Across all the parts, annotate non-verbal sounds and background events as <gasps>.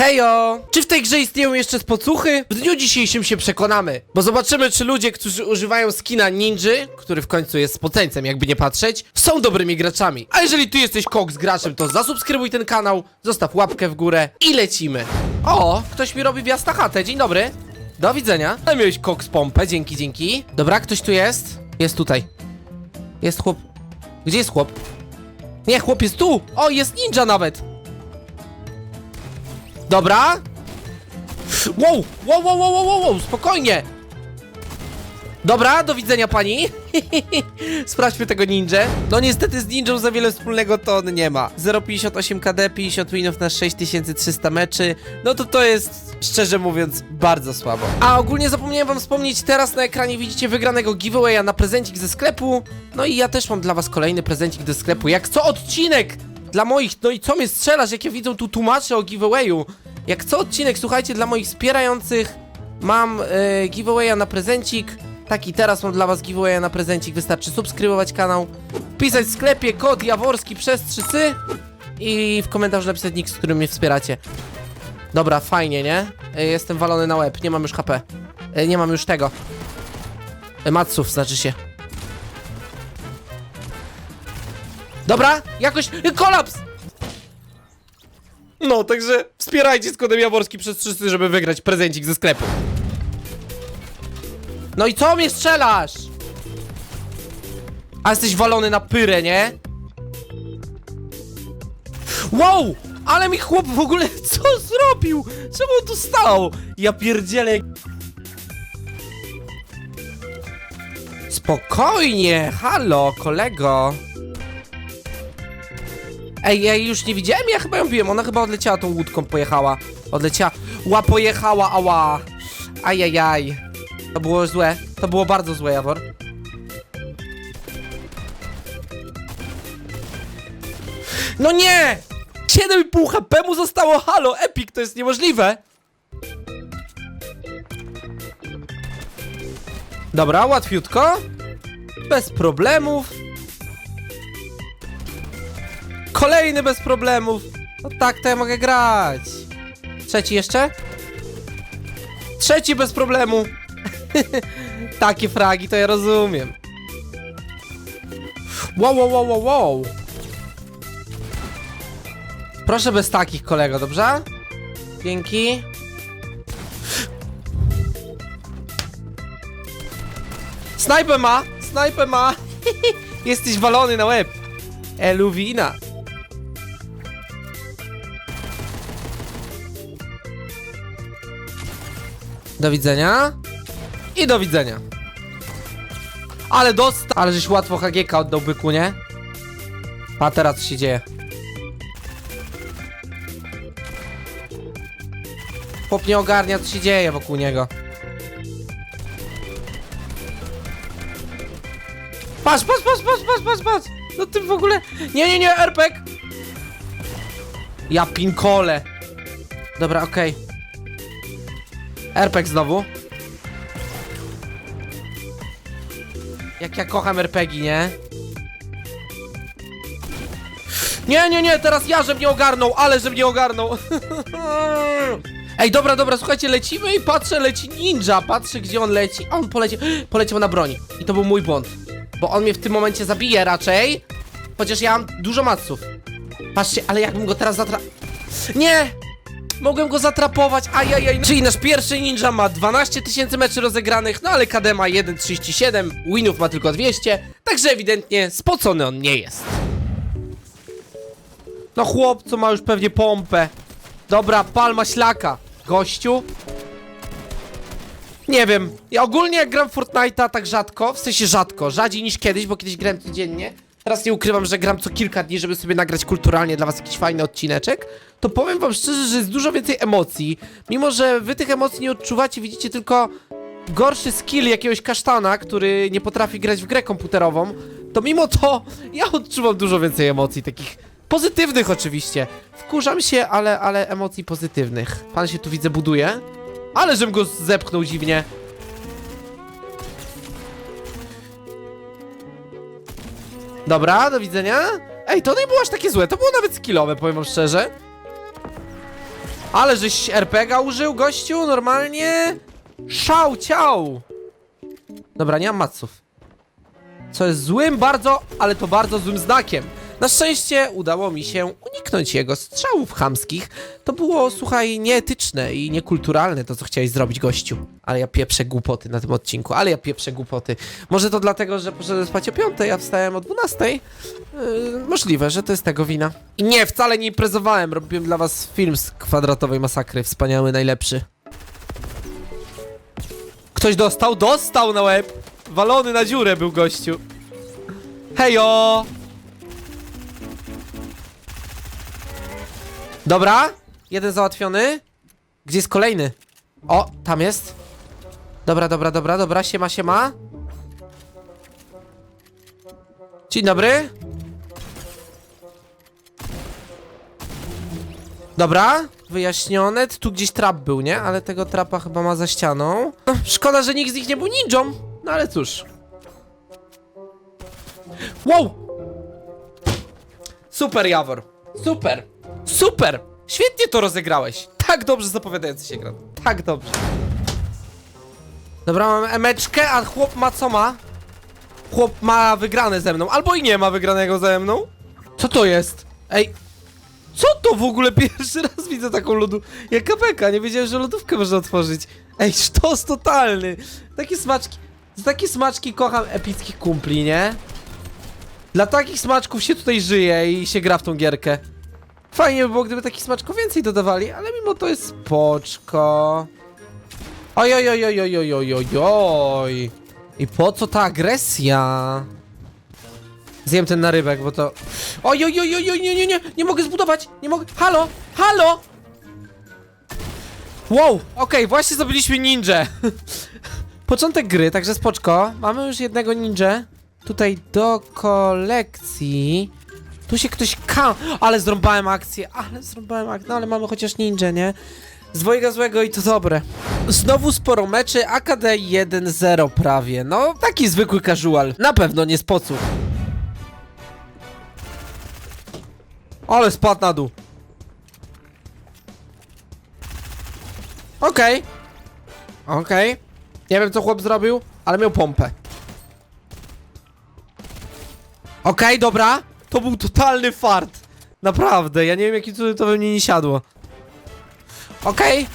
Hejo! Czy w tej grze istnieją jeszcze spocuchy? W dniu dzisiejszym się przekonamy, bo zobaczymy, czy ludzie, którzy używają skina ninży, który w końcu jest spoceńcem, jakby nie patrzeć, są dobrymi graczami. A jeżeli ty jesteś koks graczem, to zasubskrybuj ten kanał, zostaw łapkę w górę i lecimy. O, ktoś mi robi wjazd na chatę, dzień dobry. Do widzenia. Ale miałeś koks pompę, dzięki, dzięki. Dobra, ktoś tu jest? Jest tutaj. Jest chłop. Gdzie jest chłop? Nie, chłop jest tu! O, jest ninja nawet! Dobra. Wow, wow, wow, wow, wow, wow, spokojnie. Dobra, do widzenia pani. <laughs> Sprawdźmy tego ninja. No niestety z ninją za wiele wspólnego to on nie ma. 0,58 KD, 50 winów na 6300 meczy. No to to jest, szczerze mówiąc, bardzo słabo. A ogólnie zapomniałem wam wspomnieć, teraz na ekranie widzicie wygranego giveawaya na prezencik ze sklepu. No i ja też mam dla was kolejny prezencik do sklepu, jak co odcinek dla moich, no i co mnie strzelasz, jak ja widzą tu tłumaczę o giveawayu. Jak co odcinek, słuchajcie, dla moich wspierających mam e, giveawaya na prezencik. Taki teraz mam dla was giveawaya na prezencik. Wystarczy subskrybować kanał, wpisać w sklepie kod jaworski przez 3 sy i w komentarzu napisać nick, z którym mnie wspieracie. Dobra, fajnie, nie? E, jestem walony na łeb, nie mam już HP. E, nie mam już tego. Matsów, znaczy się. Dobra, jakoś... e, Kolaps! No, także wspierajcie z kodem Jaworski przez 300, żeby wygrać prezencik ze sklepu. No i co mnie strzelasz? A jesteś walony na pyrę, nie? Wow! Ale mi chłop w ogóle <laughs> co zrobił? Czemu on tu stał? Ja pierdzielę. Spokojnie, halo, kolego. Ej, ja jej już nie widziałem? Ja chyba ją biłem. Ona chyba odleciała tą łódką, pojechała. Odleciała. Ła, pojechała, ała. Ajajaj. To było złe. To było bardzo złe, Jawor. No nie! 7,5 HP mu zostało, halo, epic, to jest niemożliwe! Dobra, łatwiutko. Bez problemów. Kolejny bez problemów. No tak, to ja mogę grać. Trzeci jeszcze? Trzeci bez problemu. <laughs> Takie fragi to ja rozumiem. Wow, wow, wow, wow. Proszę bez takich, kolego, dobrze? Dzięki. Snajpę ma! Snajpę ma! <laughs> Jesteś walony na łeb. Eluwina. Do widzenia. I do widzenia. Ale dostał. Ale żeś łatwo HGK oddał byku, nie? A teraz co się dzieje? Chłop nie ogarnia co się dzieje wokół niego. Patrz, patrz, patrz, patrz, patrz, patrz, patrz! No ty w ogóle... Nie, nie, nie, RPG! Ja pinkole. Dobra, okej. RPG znowu. Jak ja kocham RPG, nie? Nie, nie, nie, teraz ja, że mnie ogarnął, ale że mnie ogarnął. <laughs> Ej, dobra, dobra, słuchajcie, lecimy i patrzę, leci ninja, patrzę gdzie on leci. A on poleciał, <gasps> poleciał na broni. I to był mój błąd. Bo on mnie w tym momencie zabije raczej. Chociaż ja mam dużo maców. Patrzcie, ale jakbym go teraz zatra... Nie! Mogłem go zatrapować, ajajaj. Czyli nasz pierwszy ninja ma 12 tysięcy meczy rozegranych, no ale KD ma 1,37, winów ma tylko 200, także ewidentnie spocony on nie jest. No chłopcu ma już pewnie pompę. Dobra, palma ślaka. Gościu. Nie wiem. Ja ogólnie jak gram Fortnite'a tak rzadko, w sensie rzadko, rzadziej niż kiedyś, bo kiedyś grałem codziennie. Teraz nie ukrywam, że gram co kilka dni, żeby sobie nagrać kulturalnie dla was jakiś fajny odcineczek. To powiem wam szczerze, że jest dużo więcej emocji. Mimo, że wy tych emocji nie odczuwacie, widzicie tylko gorszy skill jakiegoś kasztana, który nie potrafi grać w grę komputerową, to mimo to ja odczuwam dużo więcej emocji, takich pozytywnych oczywiście. Wkurzam się, ale, ale emocji pozytywnych. Pan się tu widzę buduje. Ale żem go zepchnął dziwnie. Dobra, do widzenia. Ej, to nie było aż takie złe, to było nawet skillowe, powiem wam szczerze. Ale żeś RPGa użył, gościu, normalnie? Szał, ciał! Dobra, nie mam maców. Co jest złym bardzo, ale to bardzo złym znakiem. Na szczęście udało mi się uniknąć jego strzałów chamskich. To było, słuchaj, nieetyczne i niekulturalne to, co chciałeś zrobić, gościu. Ale ja pieprzę głupoty na tym odcinku, ale ja pieprzę głupoty. Może to dlatego, że poszedłem spać o 5, a wstałem o 12? Yy, możliwe, że to jest tego wina. I nie, wcale nie imprezowałem. Robiłem dla was film z kwadratowej masakry. Wspaniały, najlepszy. Ktoś dostał? Dostał na łeb! Walony na dziurę był gościu. Hejo! Dobra, jeden załatwiony. Gdzie jest kolejny? O, tam jest. Dobra, dobra, dobra, dobra, siema, siema. Dzień dobry. Dobra, wyjaśnione. Tu gdzieś trap był, nie? Ale tego trapa chyba ma za ścianą. No, Szkoda, że nikt z nich nie był ninją. No ale cóż. Wow! Super, Jawor. Super. Super! Świetnie to rozegrałeś. Tak dobrze zapowiadający się gra. Tak dobrze. Dobra, mam emeczkę, a chłop ma co ma? Chłop ma wygrane ze mną, albo i nie ma wygranego ze mną. Co to jest? Ej, co to w ogóle? <laughs> Pierwszy raz widzę taką lodu... Jak kapeka, nie wiedziałem, że lodówkę można otworzyć. Ej, sztos totalny. Takie smaczki... Za takie smaczki kocham epickich kumpli, nie? Dla takich smaczków się tutaj żyje i się gra w tą gierkę. Fajnie by było, gdyby takich smaczków więcej dodawali, ale mimo to jest spoczko. Oj, oj, oj, oj, oj, oj, oj, oj. I po co ta agresja? Zjem ten narybek, bo to... Oj, oj, oj, oj, oj, nie, nie, nie, nie mogę zbudować, nie mogę... Halo, halo! Wow, okej, właśnie zabiliśmy ninja. <laughs> Początek gry, także spoczko. Mamy już jednego ninja. Tutaj do kolekcji. Tu się ktoś ka... Ale zrąbałem akcję, ale zrąbałem akcję. No ale mamy chociaż ninja, nie? Z złego i to dobre. Znowu sporo meczy, AKD 1-0 prawie. No, taki zwykły casual. Na pewno nie z pocu. Ale spadł na dół. Okej. Okej. Nie wiem co chłop zrobił, ale miał pompę. Okej, dobra. To był totalny fart. Naprawdę, ja nie wiem jaki cudem to we mnie nie siadło. Okej.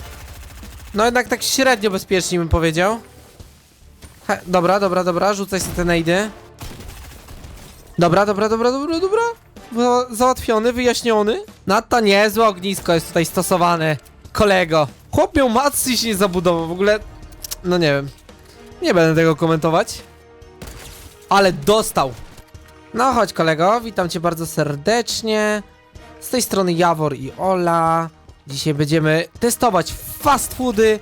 No jednak tak średnio bezpiecznie bym powiedział. He, dobra, dobra, dobra, rzucaj sobie te nejdy. Dobra, dobra, dobra, dobra, dobra. Za- Załatwiony, wyjaśniony. Nadto niezłe ognisko jest tutaj stosowane. Kolego. Chłop miał macy i się nie zabudował. W ogóle, no nie wiem. Nie będę tego komentować. Ale dostał. No chodź kolego, witam cię bardzo serdecznie. Z tej strony Jawor i Ola. Dzisiaj będziemy testować fast foody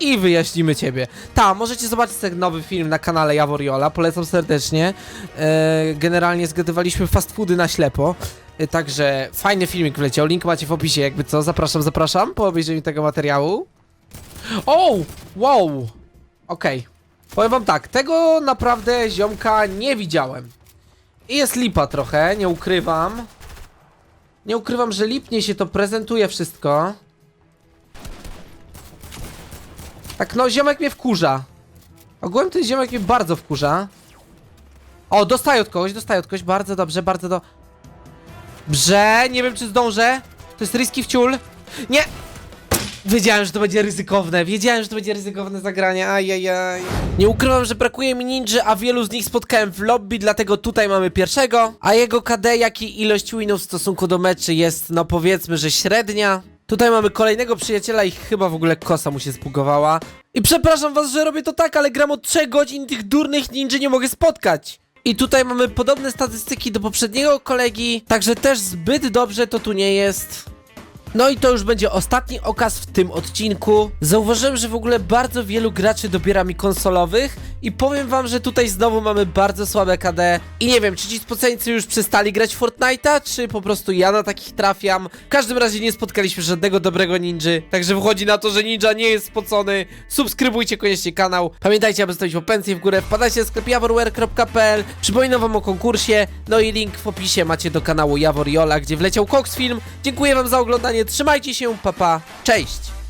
i wyjaśnimy ciebie. Ta, możecie zobaczyć ten nowy film na kanale Jawor i Ola, polecam serdecznie. E, generalnie zgadywaliśmy fast foody na ślepo. E, także fajny filmik wleciał, link macie w opisie, jakby co. Zapraszam, zapraszam po obejrzeniu tego materiału. O! Wow! Okej. Powiem wam tak, tego naprawdę ziomka nie widziałem. Jest lipa trochę, nie ukrywam. Nie ukrywam, że lipnie się to prezentuje wszystko. Tak, no, ziomek mnie wkurza. Ogółem ten ziomek mnie bardzo wkurza. O, dostaję od kogoś, dostaję od kogoś, bardzo dobrze, bardzo do... Brze, nie wiem czy zdążę. To jest riski wciul. Nie! Wiedziałem, że to będzie ryzykowne, wiedziałem, że to będzie ryzykowne zagranie, ajajaj. Nie ukrywam, że brakuje mi ninja, a wielu z nich spotkałem w lobby, dlatego tutaj mamy pierwszego. A jego KD, jak i ilość winów w stosunku do meczy jest, no powiedzmy, że średnia. Tutaj mamy kolejnego przyjaciela i chyba w ogóle kosa mu się zbugowała. I przepraszam was, że robię to tak, ale gram od 3 godzin tych durnych ninja nie mogę spotkać. I tutaj mamy podobne statystyki do poprzedniego kolegi, także też zbyt dobrze to tu nie jest. No i to już będzie ostatni okaz w tym odcinku. Zauważyłem, że w ogóle bardzo wielu graczy dobiera mi konsolowych i powiem wam, że tutaj znowu mamy bardzo słabe KD i nie wiem, czy ci spoceńcy już przestali grać Fortnite'a, czy po prostu ja na takich trafiam. W każdym razie nie spotkaliśmy żadnego dobrego ninży, także wychodzi na to, że ninja nie jest spocony. Subskrybujcie koniecznie kanał. Pamiętajcie, aby zostawić pensję w górę. Wpadajcie na sklep jaworware.pl. Przypominam wam o konkursie, no i link w opisie macie do kanału Jawor Jola, gdzie wleciał Cox Film. Dziękuję wam za oglądanie, trzymajcie się, papa, cześć!